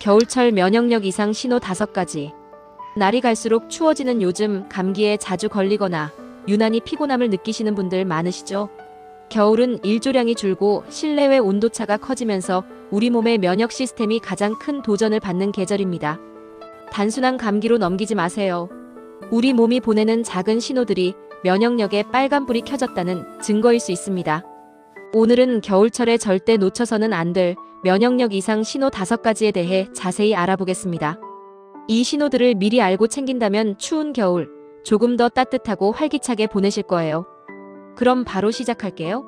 겨울철 면역력 이상 신호 5가지. 날이 갈수록 추워지는 요즘 감기에 자주 걸리거나 유난히 피곤함을 느끼시는 분들 많으시죠? 겨울은 일조량이 줄고 실내외 온도차가 커지면서 우리 몸의 면역 시스템이 가장 큰 도전을 받는 계절입니다. 단순한 감기로 넘기지 마세요. 우리 몸이 보내는 작은 신호들이 면역력에 빨간불이 켜졌다는 증거일 수 있습니다. 오늘은 겨울철에 절대 놓쳐서는 안 될 면역력 이상 신호 다섯 가지에 대해 자세히 알아보겠습니다. 이 신호들을 미리 알고 챙긴다면 추운 겨울 조금 더 따뜻하고 활기차게 보내실 거예요. 그럼 바로 시작할게요.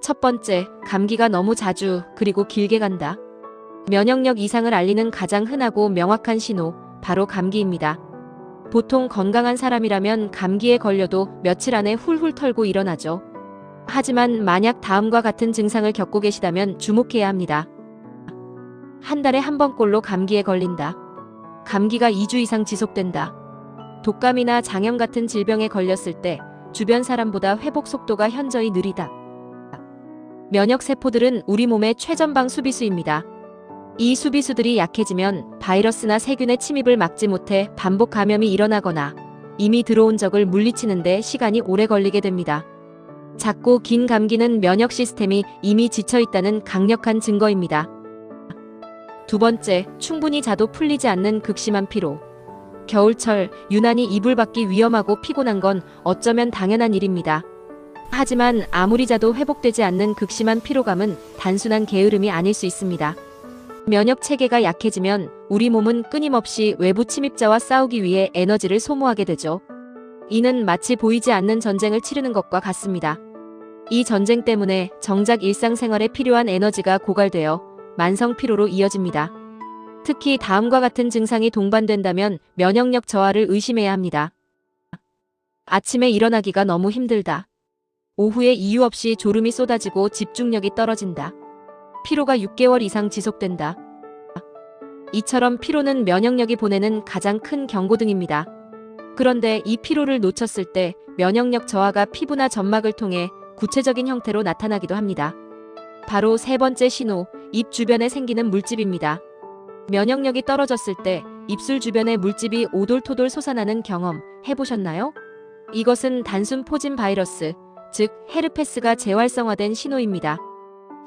첫 번째, 감기가 너무 자주 그리고 길게 간다. 면역력 이상을 알리는 가장 흔하고 명확한 신호, 바로 감기입니다. 보통 건강한 사람이라면 감기에 걸려도 며칠 안에 훌훌 털고 일어나죠. 하지만 만약 다음과 같은 증상을 겪고 계시다면 주목해야 합니다. 한 달에 한 번꼴로 감기에 걸린다. 감기가 2주 이상 지속된다. 독감이나 장염 같은 질병에 걸렸을 때 주변 사람보다 회복 속도가 현저히 느리다. 면역 세포들은 우리 몸의 최전방 수비수입니다. 이 수비수들이 약해지면 바이러스나 세균의 침입을 막지 못해 반복 감염이 일어나거나 이미 들어온 적을 물리치는데 시간이 오래 걸리게 됩니다. 작고 긴 감기는 면역 시스템이 이미 지쳐 있다는 강력한 증거입니다. 두 번째, 충분히 자도 풀리지 않는 극심한 피로. 겨울철 유난히 이불 밖이 위험하고 피곤한 건 어쩌면 당연한 일입니다. 하지만 아무리 자도 회복되지 않는 극심한 피로감은 단순한 게으름이 아닐 수 있습니다. 면역 체계가 약해지면 우리 몸은 끊임없이 외부 침입자와 싸우기 위해 에너지를 소모하게 되죠. 이는 마치 보이지 않는 전쟁을 치르는 것과 같습니다. 이 전쟁 때문에 정작 일상생활에 필요한 에너지가 고갈되어 만성 피로로 이어집니다. 특히 다음과 같은 증상이 동반된다면 면역력 저하를 의심해야 합니다. 아침에 일어나기가 너무 힘들다. 오후에 이유 없이 졸음이 쏟아지고 집중력이 떨어진다. 피로가 6개월 이상 지속된다. 이처럼 피로는 면역력이 보내는 가장 큰 경고등입니다. 그런데 이 피로를 놓쳤을 때 면역력 저하가 피부나 점막을 통해 구체적인 형태로 나타나기도 합니다. 바로 세 번째 신호, 입 주변에 생기는 물집입니다. 면역력이 떨어졌을 때 입술 주변에 물집이 오돌토돌 솟아나는 경험 해보셨나요? 이것은 단순 포진 바이러스, 즉 헤르페스가 재활성화된 신호입니다.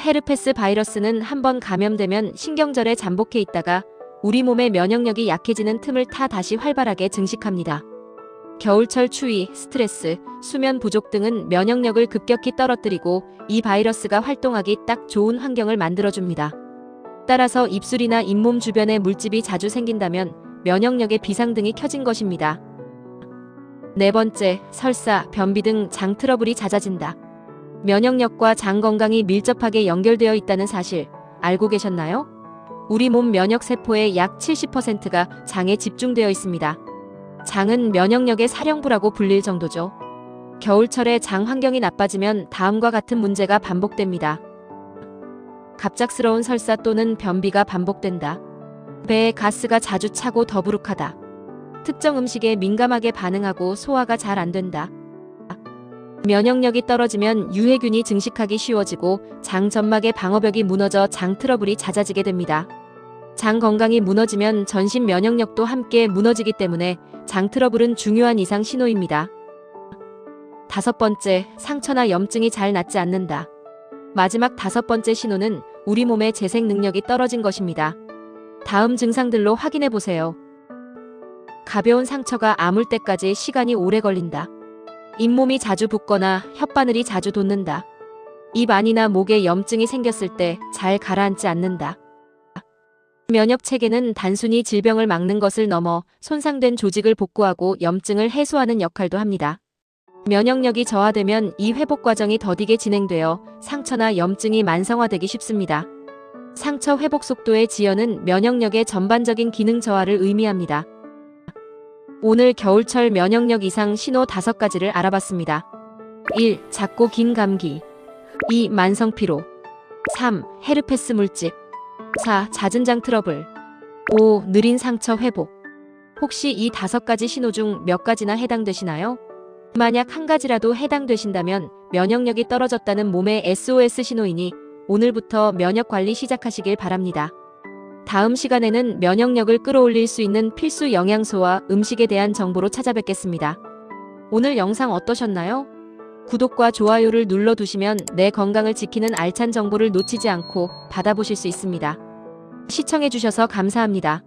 헤르페스 바이러스는 한번 감염되면 신경절에 잠복해 있다가 우리 몸의 면역력이 약해지는 틈을 타 다시 활발하게 증식합니다. 겨울철 추위, 스트레스, 수면 부족 등은 면역력을 급격히 떨어뜨리고 이 바이러스가 활동하기 딱 좋은 환경을 만들어줍니다. 따라서 입술이나 잇몸 주변에 물집이 자주 생긴다면 면역력의 비상등이 켜진 것입니다. 네 번째, 설사, 변비 등 장 트러블이 잦아진다. 면역력과 장 건강이 밀접하게 연결되어 있다는 사실 알고 계셨나요? 우리 몸 면역 세포의 약 70%가 장에 집중되어 있습니다. 장은 면역력의 사령부라고 불릴 정도죠. 겨울철에 장 환경이 나빠지면 다음과 같은 문제가 반복됩니다. 갑작스러운 설사 또는 변비가 반복된다. 배에 가스가 자주 차고 더부룩하다. 특정 음식에 민감하게 반응하고 소화가 잘 안 된다. 면역력이 떨어지면 유해균이 증식하기 쉬워지고 장 점막의 방어벽이 무너져 장 트러블이 잦아지게 됩니다. 장 건강이 무너지면 전신 면역력도 함께 무너지기 때문에 장 트러블은 중요한 이상 신호입니다. 다섯 번째, 상처나 염증이 잘 낫지 않는다. 마지막 다섯 번째 신호는 우리 몸의 재생 능력이 떨어진 것입니다. 다음 증상들로 확인해 보세요. 가벼운 상처가 아물 때까지 시간이 오래 걸린다. 잇몸이 자주 붓거나 혓바늘이 자주 돋는다. 입 안이나 목에 염증이 생겼을 때 잘 가라앉지 않는다. 면역 체계는 단순히 질병을 막는 것을 넘어 손상된 조직을 복구하고 염증을 해소하는 역할도 합니다. 면역력이 저하되면 이 회복 과정이 더디게 진행되어 상처나 염증이 만성화되기 쉽습니다. 상처 회복 속도의 지연은 면역력의 전반적인 기능 저하를 의미합니다. 오늘 겨울철 면역력 이상 신호 5가지를 알아봤습니다. 1. 작고 긴 감기 2. 만성 피로 3. 헤르페스 물집 4. 잦은 장 트러블 5. 느린 상처 회복 혹시 이 다섯 가지 신호 중 몇 가지나 해당되시나요? 만약 한 가지라도 해당되신다면 면역력이 떨어졌다는 몸의 SOS 신호이니 오늘부터 면역 관리 시작하시길 바랍니다. 다음 시간에는 면역력을 끌어올릴 수 있는 필수 영양소와 음식에 대한 정보로 찾아뵙겠습니다. 오늘 영상 어떠셨나요? 구독과 좋아요를 눌러두시면 내 건강을 지키는 알찬 정보를 놓치지 않고 받아보실 수 있습니다. 시청해주셔서 감사합니다.